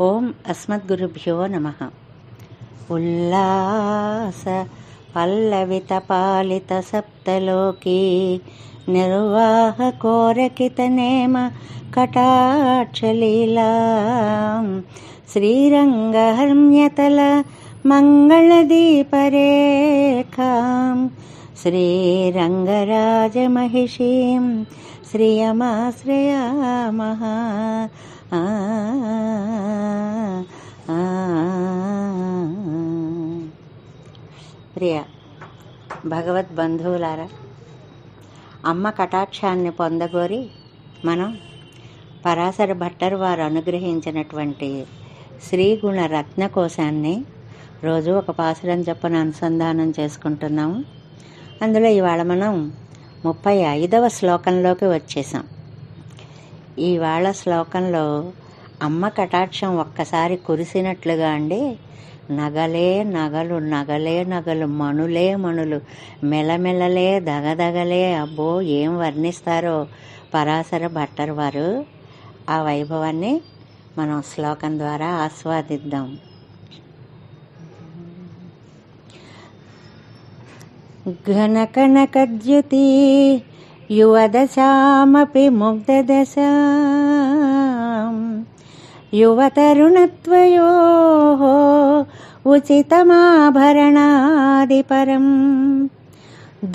ఓం అస్మద్గురుభ్యో నమ. ఉల్లాస పల్లవిత పాలిత సప్తలోకి నిర్వాహ కోరకిత నేమ కటాక్షలీలా. శ్రీరంగహర్మ్యతల మంగళదీపరేఖాం. శ్రీరంగరాజమహిషీం శ్రియమాశ్రయామః ఆ, ప్రియ భగవత్ బంధువులారా అమ్మ కటాక్షాన్ని పొందగోరి మనం పరాశర భట్టర్ వారు అనుగ్రహించినటువంటి శ్రీగుణ రత్నకోశాన్ని రోజు ఒక పాసురం చొప్పున అనుసంధానం చేసుకుంటున్నాము. అందులో ఇవాళ మనం ముప్పై ఐదవ శ్లోకంలోకి వచ్చేసాం. ఇవాళ శ్లోకంలో అమ్మ కటాక్షం ఒక్కసారి కురిసినట్లుగా అండి. నగలే నగలు నగలే నగలు మణులే మణులు మెలమెలలే దగదగలే. అబ్బో ఏం వర్ణిస్తారో పరాశర భట్టర్ వారు ఆ వైభవాన్ని మనం శ్లోకం ద్వారా ఆస్వాదిద్దాం. ఘనకనకద్యుతి युवदशामपि मुग्धदशां युवतरुणत्वयोः उचितमाभरणादिपरं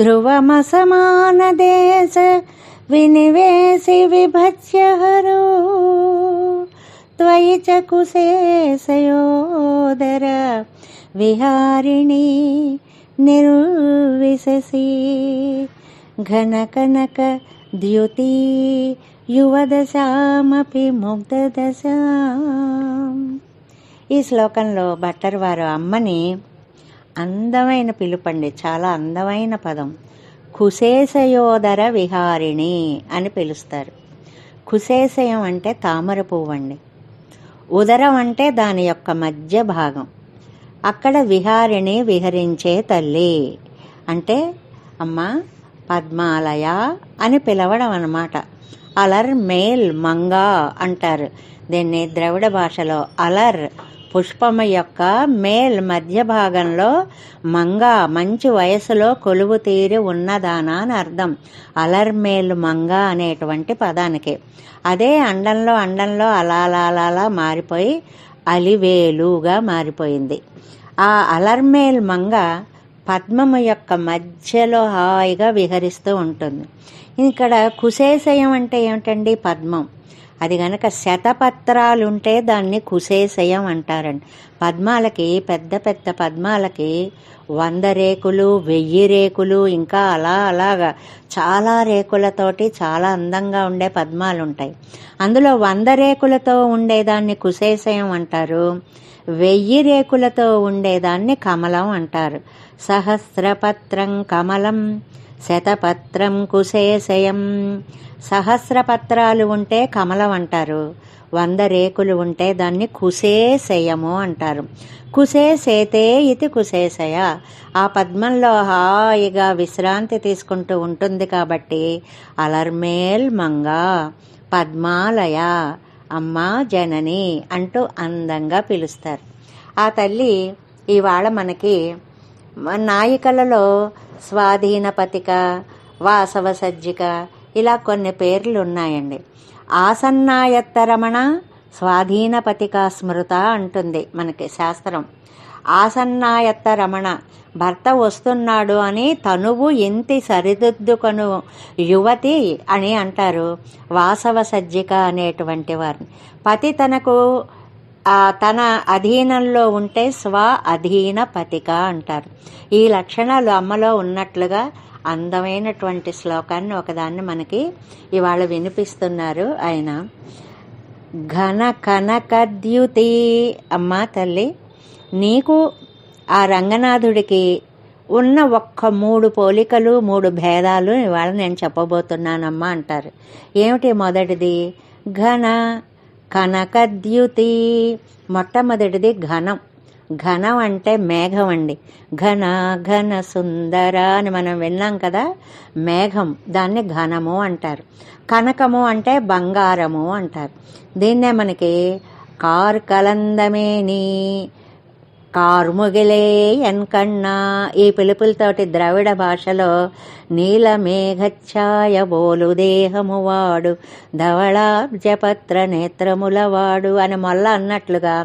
ध्रुवमसमानदेश विनिवेशि विभत्स्य हरो त्वयि च कुशेषयोदर विहारिणी निर्विशसि घनकनक द्युति యువదశామపి ముగ్ధదశా ఈ శ్లోకంలో భట్టర్ వారు అమ్మని అందమైన పిలుపండి చాలా అందమైన పదం కుశేషయోదర విహారిణి అని పిలుస్తారు కుశేషయం అంటే తామర పువ్వు అండి ఉదరం అంటే దాని యొక్క మధ్య భాగం అక్కడ విహారిణి విహరించే తల్లి అంటే అమ్మ పద్మాలయ అని పిలవడం అనమాట అలర్ మేల్ మంగా అంటారు. దీన్ని ద్రవిడ భాషలో అలర్ పుష్పము యొక్క మేల్ మధ్య భాగంలో మంగ మంచి వయసులో కొలువు తీరి ఉన్నదానా అని అర్థం. అలర్ మేల్ మంగ అనేటువంటి పదానికి. అదే అండంలో అండంలో అలా మారిపోయి అలివేలుగా మారిపోయింది. ఆ అలర్మేల్ మంగ పద్మము యొక్క మధ్యలో హాయిగా విహరిస్తూ ఉంటుంది. ఇక్కడ కుశేశయం అంటే ఏమిటండి పద్మం? అది గనక శతపత్రాలుంటే దాన్ని కుశేశయం అంటారండి. పద్మాలకి పెద్ద పెద్ద పద్మాలకి వంద రేకులు వెయ్యి రేకులు ఇంకా అలా అలాగా చాలా రేకులతోటి చాలా అందంగా ఉండే పద్మాలు ఉంటాయి అందులో వంద రేకులతో ఉండేదాన్ని కుశేశయం అంటారు. వెయ్యి రేకులతో ఉండేదాన్ని కమలం అంటారు. సహస్రపత్రం కమలం శతపత్రం కుశేశయం. సహస్రపత్రాలు ఉంటే కమలం అంటారు. వంద రేకులు ఉంటే దాన్ని కుశేశయము అంటారు. కుశేసేతే ఇది కుశేశయ. ఆ పద్మంలో హాయిగా విశ్రాంతి తీసుకుంటూ ఉంటుంది కాబట్టి అలర్మేల్ మంగ పద్మాలయ అమ్మా జనని అంటూ అందంగా పిలుస్తారు. ఆ తల్లి ఇవాళ మనకి నాయికలలో స్వాధీన పతిక వాసవ సజ్జిక ఇలా కొన్ని పేర్లు ఉన్నాయండి ఆసన్నాయత్తరమణ స్వాధీన పతిక స్మృత అంటుంది మనకి శాస్త్రం. ఆసన్నాయత్త రమణ భర్త వస్తున్నాడు అని తనువు ఇంతి సరిదిద్దుకొను యువతి అని అంటారు వాసవ సజ్జిక అనేటువంటి వారిని. పతి తనకు తన అధీనంలో ఉంటే స్వ అధీన పతిక అంటారు. ఈ లక్షణాలు అమ్మలో ఉన్నట్లుగా అందమైనటువంటి శ్లోకాన్ని ఒకదాన్ని మనకి ఇవాళ వినిపిస్తున్నారు ఆయన. ఘన కనకద్యుతి అమ్మ తల్లి నీకు ఆ రంగనాథుడికి ఉన్న ఒక్క మూడు పోలికలు మూడు భేదాలు ఇవాళ నేను చెప్పబోతున్నానమ్మా అంటారు. ఏమిటి మొదటిది? ఘన కనకద్యుతి. మొట్టమొదటిది ఘనం. ఘనం అంటే మేఘం అండి. ఘన ఘన సుందర అని మనం విన్నాం కదా మేఘం. దాన్ని ఘనము అంటారు. కనకము అంటే బంగారము అంటారు. దీన్నే మనకి కార్కలందమేని కార్ముగిలే ఎన్కన్నా ఈ పిలుపులతోటి ద్రవిడ భాషలో నీల మేఘఛాయ బోలు దేహము వాడు ధవళాబ్జపత్ర నేత్రముల వాడు అని మొల్ల అన్నట్లుగా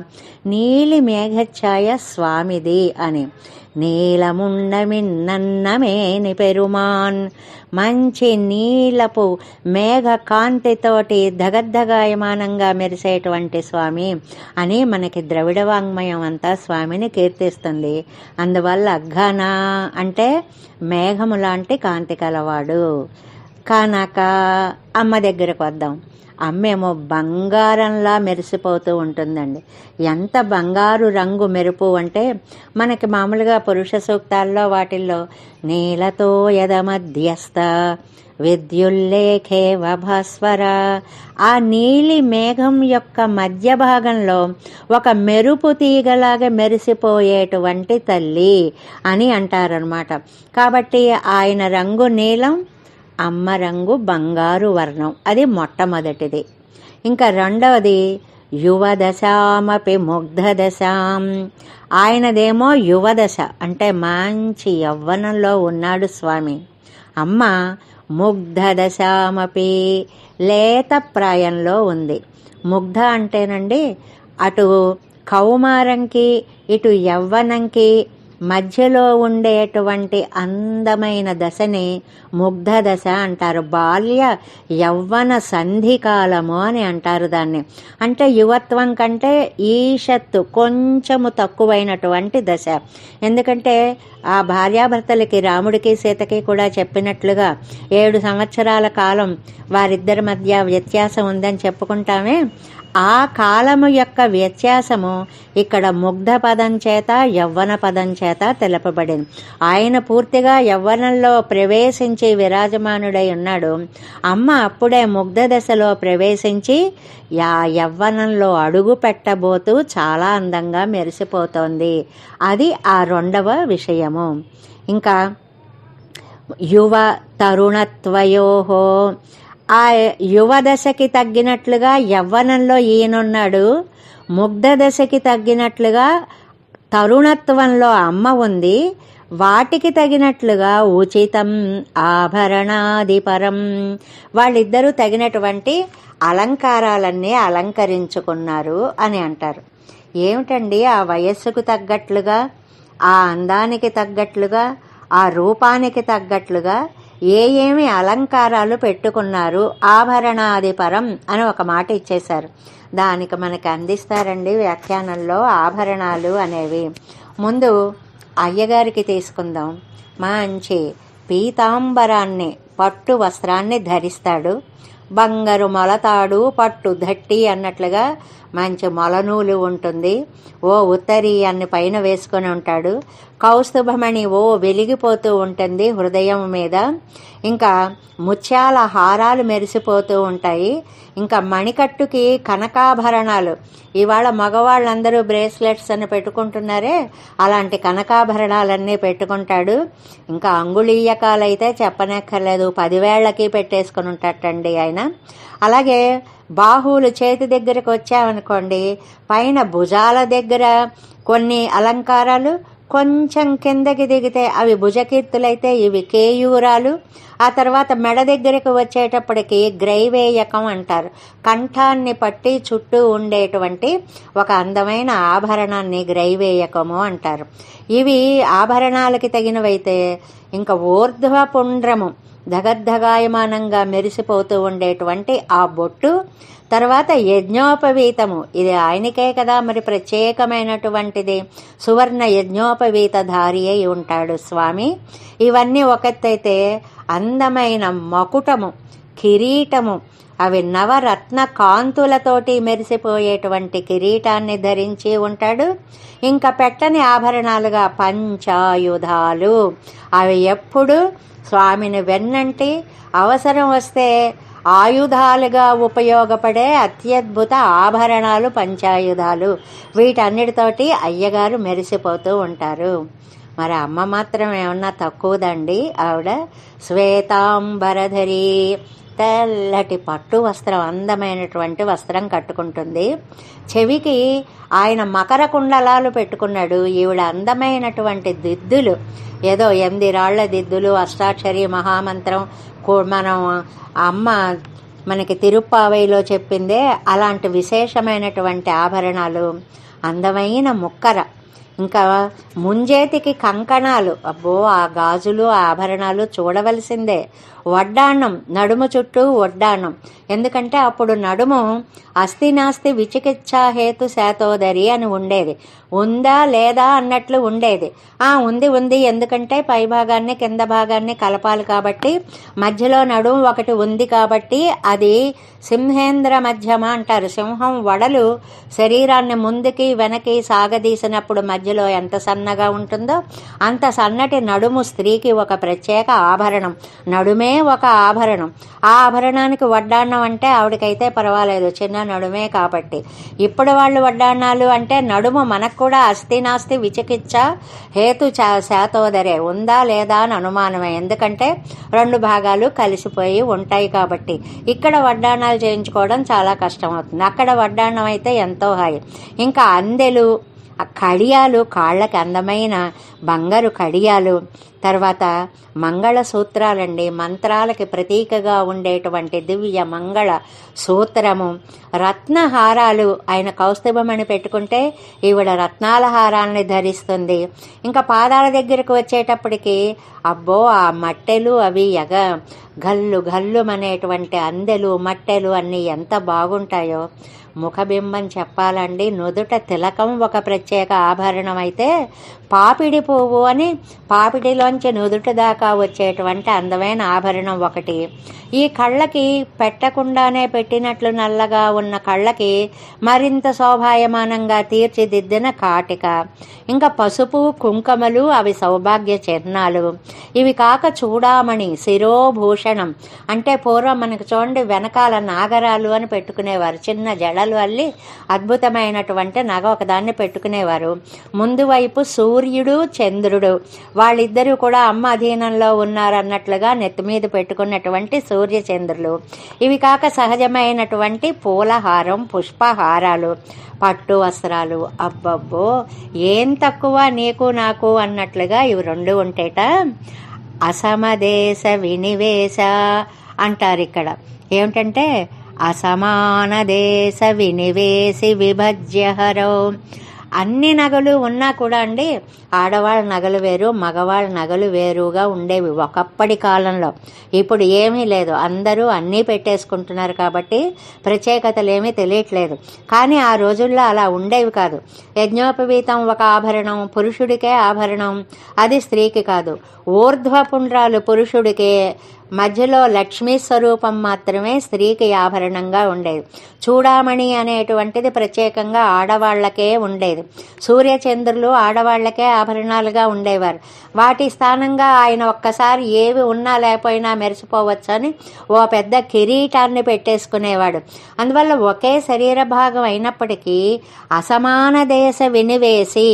నీలి మేఘఛాయ స్వామిది అని. నీలముండమిన్నన్నమేని పెరుమాన్. మంచి నీలపు మేఘ కాంతితోటి ధగద్ధగాయమానంగా మెరిసేటువంటి స్వామి. అని మనకి ద్రవిడ వాంగ్మయం అంతా స్వామిని కీర్తిస్తుంది. అందువల్ల ఘన అంటే మేఘము లాంటి కాంతి కలవాడు. కానాక అమ్మ దగ్గరకు వద్దాం. అమ్మేమో బంగారంలా మెరిసిపోతూ ఉంటుందండి. ఎంత బంగారు రంగు మెరుపు అంటే మనకి మామూలుగా పురుష సూక్తాల్లో వాటిల్లో నీలతో యద మధ్యస్థ విద్యుల్లేఖే వభాస్వర. ఆ నీలి మేఘం యొక్క మధ్య భాగంలో ఒక మెరుపు తీగలాగా మెరిసిపోయేటువంటి తల్లి అని అంటారనమాట కాబట్టి ఆయన రంగు నీలం అమ్మ రంగు బంగారు వర్ణం. అది మొట్టమొదటిది. ఇంకా రెండవది యువదశామపి ముగ్ధదశాం. ఆయనదేమో యువదశ అంటే మంచి యవ్వనంలో ఉన్నాడు స్వామి. అమ్మ ముగ్ధదశామపి లేత ప్రాయంలో ఉంది. ముగ్ధ అంటేనండి అటు కౌమారంకి ఇటు యవ్వనంకి మధ్యలో ఉండేటువంటి అందమైన దశని ముగ్ధ దశ అంటారు. బాల్య యవ్వన సంధికాలము అని అంటారు దాన్ని. అంటే యువత్వం కంటే ఈషత్తు కొంచెము తక్కువైనటువంటి దశ. ఎందుకంటే ఆ భార్యాభర్తలకి రాముడికి సీతకి కూడా చెప్పినట్లుగా ఏడు సంవత్సరాల కాలం వారిద్దరి మధ్య వ్యత్యాసం ఉందని చెప్పుకుంటామే. ఆ కాలము యొక్క వ్యత్యాసము ఇక్కడ ముగ్ధ పదం చేత యవ్వన పదం చేత తెలపబడింది. ఆయన పూర్తిగా యవ్వనంలో ప్రవేశించి విరాజమానుడై ఉన్నాడు. అమ్మ అప్పుడే ముగ్ధ దశలో ప్రవేశించి యా యవ్వనంలో అడుగు పెట్టబోతూ చాలా అందంగా మెరిసిపోతోంది. అది ఆ రెండవ విషయము. ఇంకా యువ తరుణత్వయోహో ఆ యువ దశకి తగ్గినట్లుగా యవ్వనంలో ఈయనున్నాడు. ముగ్ధ దశకి తగ్గినట్లుగా తరుణత్వంలో అమ్మ ఉంది. వాటికి తగినట్లుగా ఉచితం ఆభరణాదిపరం వాళ్ళిద్దరూ తగినటువంటి అలంకారాలన్నీ అలంకరించుకున్నారు అని అంటారు. ఏమిటండి ఆ వయస్సుకు తగ్గట్లుగా ఆ అందానికి తగ్గట్లుగా ఆ రూపానికి తగ్గట్లుగా ఏ ఏమి అలంకారాలు పెట్టుకున్నారు? ఆభరణాదిపరం అని ఒక మాట ఇచ్చేశారు. దానికి మనకి అందిస్తారండి వ్యాఖ్యానంలో ఆభరణాలు అనేవి. ముందు అయ్యగారికి తీసుకుందాం. మంచి పీతాంబరాన్ని పట్టు వస్త్రాన్ని ధరిస్తాడు. బంగారు మొలతాడు పట్టు ధట్టి అన్నట్లుగా మంచి మొలనూలు ఉంటుంది. ఓ ఉత్తరీయాన్ని పైన వేసుకొని ఉంటాడు. కౌస్తుభమణి ఓ వెలిగిపోతూ ఉంటుంది హృదయం మీద. ఇంకా ముత్యాల హారాలు మెరిసిపోతూ ఉంటాయి. ఇంకా మణికట్టుకి కనకాభరణాలు. ఇవాళ మగవాళ్ళందరూ బ్రేస్లెట్స్ అని పెట్టుకుంటున్నారే. అలాంటి కనకాభరణాలన్నీ పెట్టుకుంటాడు. ఇంకా అంగుళీయకాలైతే చెప్పనక్కర్లేదు. పదివేళ్ళకి పెట్టేసుకుని ఉంటాటండి ఆయన. అలాగే బాహువులు చేతి దగ్గరకు వచ్చామనుకోండి పైన భుజాల దగ్గర కొన్ని అలంకారాలు కొంచెం కిందకి దిగితే అవి భుజకీర్తులైతే ఇవి కేయూరాలు. ఆ తర్వాత మెడ దగ్గరకు వచ్చేటప్పటికి గ్రైవేయకం అంటారు. కంఠాన్ని పట్టి చుట్టూ ఉండేటువంటి ఒక అందమైన ఆభరణాన్ని గ్రైవేయకము అంటారు. ఇవి ఆభరణాలకి తగినవైతే ఇంకా ఊర్ధ్వ పుండ్రము ధగద్ధగాయమానంగా మెరిసిపోతూ ఉండేటువంటి ఆ బొట్టు తర్వాత యజ్ఞోపవీతము. ఇది ఆయనకే కదా మరి ప్రత్యేకమైనటువంటిది. సువర్ణ యజ్ఞోపవీత ధారి అయి ఉంటాడు స్వామి. ఇవన్నీ ఒకతైతే అందమైన మకుటము కిరీటము. అవి నవరత్న కాంతులతోటి మెరిసిపోయేటువంటి కిరీటాన్ని ధరించి ఉంటాడు. ఇంకా పెట్టని ఆభరణాలుగా పంచాయుధాలు. అవి ఎప్పుడు స్వామిని వెన్నంటి అవసరం వస్తే ఆయుధాలుగా ఉపయోగపడే అత్యద్భుత ఆభరణాలు పంచాయుధాలు. వీటన్నిటితోటి అయ్యగారు మెరిసిపోతూ ఉంటారు. మరి అమ్మ మాత్రం ఏమన్నా తక్కువదండి? ఆవిడ శ్వేతాంబరధరి. తెల్లటి పట్టు వస్త్రం అందమైనటువంటి వస్త్రం కట్టుకుంటుంది. చెవికి ఆయన మకర కుండలాలు పెట్టుకున్నాడు. ఈవిడ అందమైనటువంటి దిద్దులు. ఏదో ఎనిమిది రాళ్ళ దిద్దులు అష్టాక్షరి మహామంత్రం. మనం అమ్మ మనకి తిరుప్పావైలో చెప్పిందే అలాంటి విశేషమైనటువంటి ఆభరణాలు. అందమైన ముక్కర. ఇంకా ముంజేతికి కంకణాలు. అబ్బో ఆ గాజులు ఆ ఆభరణాలు చూడవలసిందే. వడ్డాణం నడుము చుట్టూ వడ్డాణం. ఎందుకంటే అప్పుడు నడుము అస్థి నాస్తి విచికిత్సా హేతు శాతోదరి అని ఉండేది. ఉందా లేదా అన్నట్లు ఉండేది. ఆ ఉంది ఉంది. ఎందుకంటే పై భాగాన్ని కింద భాగాన్ని కలపాలి కాబట్టి మధ్యలో నడుము ఒకటి ఉంది కాబట్టి అది సింహేంద్ర మధ్యమ అంటారు. సింహం వడలు శరీరాన్ని ముందుకి వెనక్కి సాగదీసినప్పుడు మధ్యలో ఎంత సన్నగా ఉంటుందో అంత సన్నటి నడుము స్త్రీకి ఒక ప్రత్యేక ఆభరణం. నడుమే ఒక ఆభరణం. ఆ ఆభరణానికి వడ్డాన్నం అంటే ఆవిడకైతే పర్వాలేదు చిన్న నడుమే కాబట్టి. ఇప్పుడు వాళ్ళు వడ్డాణాలు అంటే నడుము మనకు కూడా అస్థి నాస్తి విచికిత్స హేతు శాతోదరే. ఉందా లేదా అని అనుమానమే. ఎందుకంటే రెండు భాగాలు కలిసిపోయి ఉంటాయి కాబట్టి. ఇక్కడ వడ్డాణాలు చేయించుకోవడం చాలా కష్టం అవుతుంది అక్కడ వడ్డాణం అయితే ఎంతో హాయి. ఇంకా అందెలు కడియాలు కాళ్ళకి అందమైన బంగారు కడియాలు తర్వాత మంగళ సూత్రాలండి. మంత్రాలకి ప్రతీకగా ఉండేటువంటి దివ్య మంగళ సూత్రము. రత్నహారాలు ఆయన కౌస్తుభమని పెట్టుకుంటే ఈవిడ రత్నాల హారాలని ధరిస్తుంది. ఇంకా పాదాల దగ్గరకు వచ్చేటప్పటికి అబ్బో ఆ మట్టెలు అవి ఎగ గల్లు గల్లుమనేటువంటి అందెలు మట్టెలు అన్నీ ఎంత బాగుంటాయో. ముఖబింబం చెప్పాలండి. నుదుట తిలకం ఒక ప్రత్యేక ఆభరణం అయితే పాపిడి పువ్వు అని పాపిడిలో నుదుట దాకా వచ్చేటువంటి అందమైన ఆభరణం ఒకటి. ఈ కళ్ళకి పెట్టకుండానే పెట్టినట్లు నల్లగా ఉన్న కళ్ళకి మరింత శోభాయమానంగా తీర్చిదిద్దిన కాటిక. ఇంకా పసుపు కుంకుమలు అవి సౌభాగ్య చిహ్నాలు. ఇవి కాక చూడామణి శిరోభూషణం. అంటే పూర్వం మనకు చూడండి వెనకాల నాగరాలు అని పెట్టుకునేవారు. చిన్న జడలు అల్లి అద్భుతమైనటువంటి నగ ఒకదాన్ని పెట్టుకునేవారు. ముందు వైపు సూర్యుడు చంద్రుడు. వాళ్ళిద్దరూ కూడా అమ్మ అధీనంలో ఉన్నారన్నట్లుగా నెత్తి మీద పెట్టుకున్నటువంటి సూర్యచంద్రులు. ఇవి కాక సహజమైనటువంటి పూలహారం పుష్పహారాలు పట్టు వస్త్రాలు. అబ్బబ్బో! ఏం తక్కువ నీకు నాకు అన్నట్లుగా ఇవి రెండు ఉంటేట అసమదేశ వినివేశ అంటారు ఇక్కడ. ఏమిటంటే అసమాన దేశ వినివేసి విభజ్యహరో. అన్ని నగలు ఉన్నా కూడా అండి ఆడవాళ్ళ నగలు వేరు మగవాళ్ళ నగలు వేరుగా ఉండేవి ఒకప్పటి కాలంలో. ఇప్పుడు ఏమీ లేదు. అందరూ అన్నీ పెట్టేసుకుంటున్నారు కాబట్టి ప్రత్యేకతలు ఏమీ తెలియట్లేదు. కానీ ఆ రోజుల్లో అలా ఉండేవి కాదు. యజ్ఞోపవీతం ఒక ఆభరణం పురుషుడికే ఆభరణం. అది స్త్రీకి కాదు. ఊర్ధ్వపుండ్రాలు పురుషుడికే మధ్యలో లక్ష్మీ స్వరూపం మాత్రమే స్త్రీకి ఆభరణంగా ఉండేది. చూడామణి అనేటువంటిది ప్రత్యేకంగా ఆడవాళ్ళకే ఉండేది. సూర్యచంద్రులు ఆడవాళ్ళకే ఆభరణాలుగా ఉండేవారు. వాటి స్థానంగా ఆయన ఒక్కసారి ఏవి ఉన్నా లేకపోయినా మెరిసిపోవచ్చని ఓ పెద్ద కిరీటాన్ని పెట్టేసుకునేవాడు. అందువల్ల ఒకే శరీర భాగం అయినప్పటికీ అసమాన దేశ వినివేసి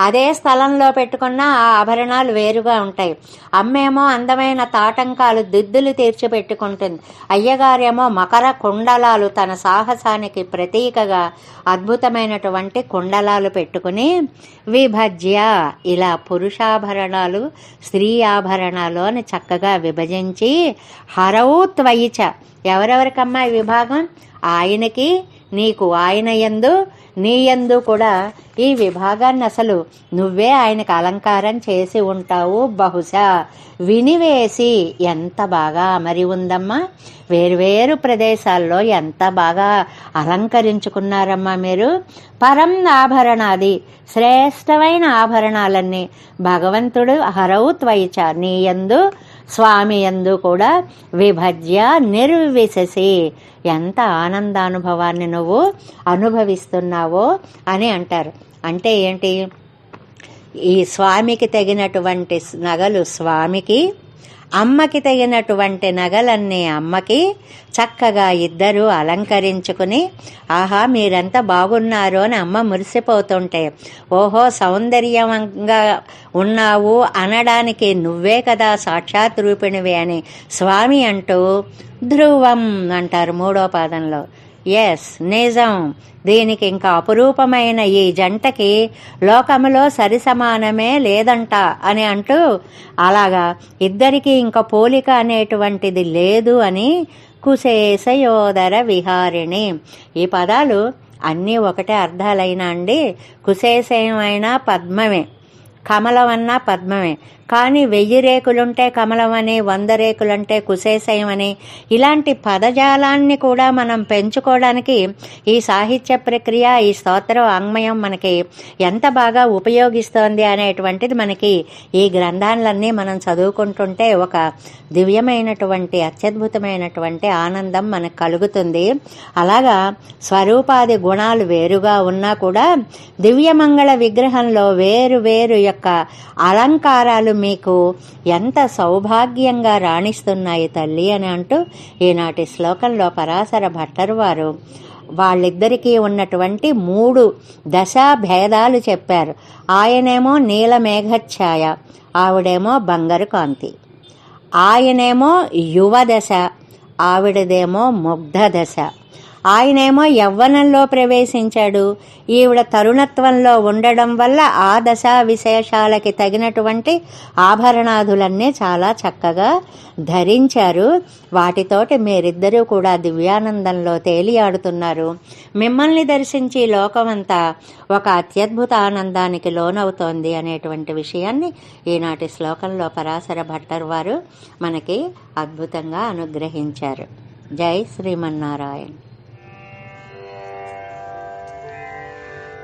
అదే స్థలంలో పెట్టుకున్న ఆ ఆభరణాలు వేరుగా ఉంటాయి. అమ్మేమో అందమైన తాటంకాలు దిద్దులు తీర్చిపెట్టుకుంటుంది. అయ్యగారేమో మకర కుండలాలు తన సాహసానికి ప్రతీకగా అద్భుతమైనటువంటి కుండలాలు పెట్టుకుని విభజ్య ఇలా పురుషాభరణాలు స్త్రీ ఆభరణాలు అని చక్కగా విభజించి హరవు త్వయిచ ఎవరెవరికమ్మా ఈ విభాగం? ఆయనకి నీకు ఆయన యందు నీ యందు కూడా ఈ విభాగాన్ని అసలు నువ్వే ఆయనకు అలంకారం చేసి ఉంటావు బహుశా. వినివేసి ఎంత బాగా అమరి ఉందమ్మా. వేరువేరు ప్రదేశాల్లో ఎంత బాగా అలంకరించుకున్నారమ్మా మీరు. పరం ఆభరణాది శ్రేష్టమైన ఆభరణాలన్నీ భగవంతుడు హరవు త్వయిచ నీయందు స్వామి యందు కూడా విభజ్య నిర్విశసి. ఎంత ఆనందానుభవాన్ని నువ్వు అనుభవిస్తున్నావో అని అంటారు. అంటే ఏంటి? ఈ స్వామికి తగినటువంటి నగలు స్వామికి అమ్మకి తగినటువంటి నగలన్నీ అమ్మకి చక్కగా ఇద్దరు అలంకరించుకుని ఆహా మీరెంత బాగున్నారు అని అమ్మ మురిసిపోతుంటే ఓహో సౌందర్యంగా ఉన్నావు అనడానికి నువ్వే కదా సాక్షాత్ రూపిణివి అని స్వామి అంటూ ధ్రువం అంటారు మూడో పాదంలో. ఎస్ నిజం. దీనికి ఇంకా అపురూపమైన ఈ జంటకి లోకములో సరిసమానమే లేదంట అని అంటూ అలాగా ఇద్దరికీ ఇంకా పోలిక అనేటువంటిది లేదు అని కుశేషయోదర విహారిణి. ఈ పదాలు అన్నీ ఒకటే అర్థాలైనా అండి. కుశేషయమైనా పద్మమే. కమలమన్నా పద్మమే. కానీ వెయ్యి రేకులుంటే కమలం అని వంద రేకులంటే కుశేశయం అని ఇలాంటి పదజాలాన్ని కూడా మనం పెంచుకోవడానికి ఈ సాహిత్య ప్రక్రియ ఈ స్తోత్ర వాంగ్మయం మనకి ఎంత బాగా ఉపయోగిస్తోంది అనేటువంటిది మనకి ఈ గ్రంథాలన్నీ మనం చదువుకుంటుంటే ఒక దివ్యమైనటువంటి అత్యద్భుతమైనటువంటి ఆనందం మనకు కలుగుతుంది. అలాగా స్వరూపాది గుణాలు వేరుగా ఉన్నా కూడా దివ్యమంగళ విగ్రహంలో వేరు వేరు యొక్క అలంకారాలు మీకు ఎంత సౌభాగ్యంగా రాణిస్తున్నాయి తల్లి అని అంటూ ఈనాటి శ్లోకంలో పరాశర భట్టరు వారు వాళ్ళిద్దరికీ ఉన్నటువంటి మూడు దశా భేదాలు చెప్పారు. ఆయనేమో నీలమేఘఛాయ ఆవిడేమో బంగారు కాంతి. ఆయనేమో యువ దశ ఆవిడదేమో ముగ్ధ దశ ఆయనేమో యవ్వనంలో ప్రవేశించాడు. ఈవిడ తరుణత్వంలో ఉండడం వల్ల ఆ దశా విశేషాలకి తగినటువంటి ఆభరణాదులన్నీ చాలా చక్కగా ధరించారు. వాటితోటి మీరిద్దరూ కూడా దివ్యానందంలో తేలియాడుతున్నారు. మిమ్మల్ని దర్శించి లోకమంతా ఒక అత్యద్భుత ఆనందానికి లోనవుతోంది అనేటువంటి విషయాన్ని ఈనాటి శ్లోకంలో పరాశర భట్టర్ వారు మనకి అద్భుతంగా అనుగ్రహించారు. జై శ్రీమన్నారాయణ.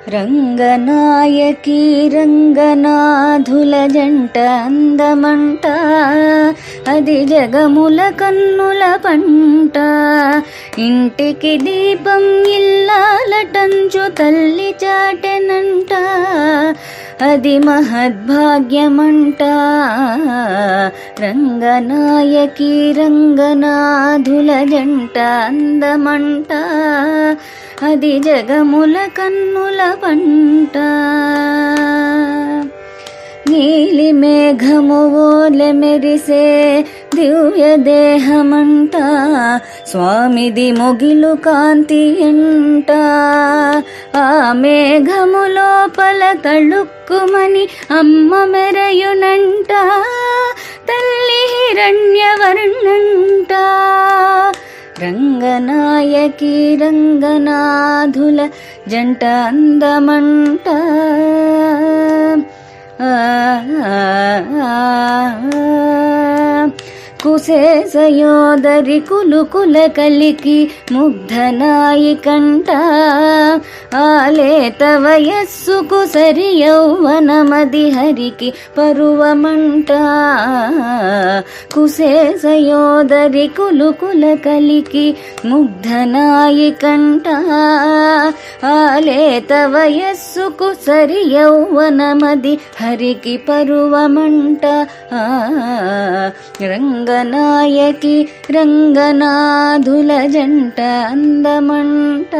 రంగనాయకి రంగనాథుల జంట అందమంట అది జగముల కన్నుల పంట. ఇంటికి దీపం ఇల్లాలటంచు తల్లి చాటెనంట అది మహద్భాగ్యమంట. రంగనాయకి రంగనాథుల జంట అందమంట అది జగముల కన్నుల పంట. నీలి మేఘము ఓలె మెరిసే దివ్య దేహమంట. స్వామిది మొగిలు కాంతి ఎంట. ఆ మేఘము లోపల తళుక్కుమని అమ్మ మెరయునంట. తల్లి హిరణ్యవర్ణంట. రంగనాయకి రంగనాథుల జంట అందమంట ఆ, ఆ, ఆ. కుశేషయోదరి కులుకుల కలికి ముగ్ధనాయి కంట ఆలేత వయస్సుకు సరి యౌవనమది హరికి పరువమంట. కుశేషయోదరి కులుకుల కలికి ముగ్ధనాయి కంట ఆలేత వయస్సుకు సరి యౌవనమది హరికి పరువమంట. రంగ రంగనాయకి రంగనాథుల జంట అందమంట.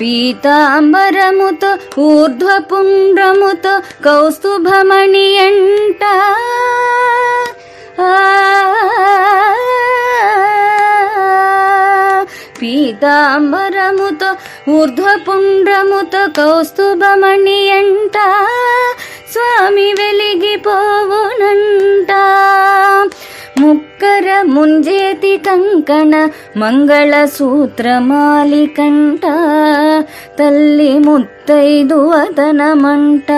పీతాంబరముతో ఊర్ధ్వపుండ్రముతో కౌస్తుభమణి అంట. ఆ, పీతాంబరముతో ఊర్ధ్వపుండ్రముతో కౌస్తుభమణి అంట స్వామి వెలిగిపోవునంట. ముక్కర ముంజేతి కంకణ మంగళ సూత్రమాలికంట తల్లి ముత్తైదు వదనమంట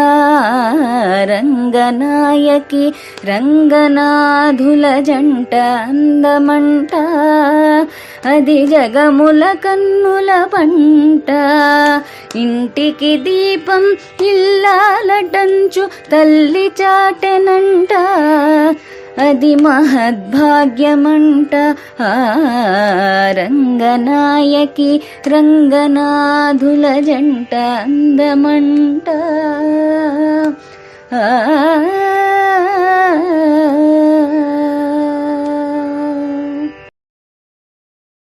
రంగనాయకి రంగనాథుల జంట అందమంట. అది జగముల కన్నుల పంట. ఇంటికి దీపం ఇల్లాలటంచు తల్లి చాటెనంట. అది మహద్భాగ్యమంట. ఆ రంగనాయకి రంగనాథుల జంట అందమంట. ఆ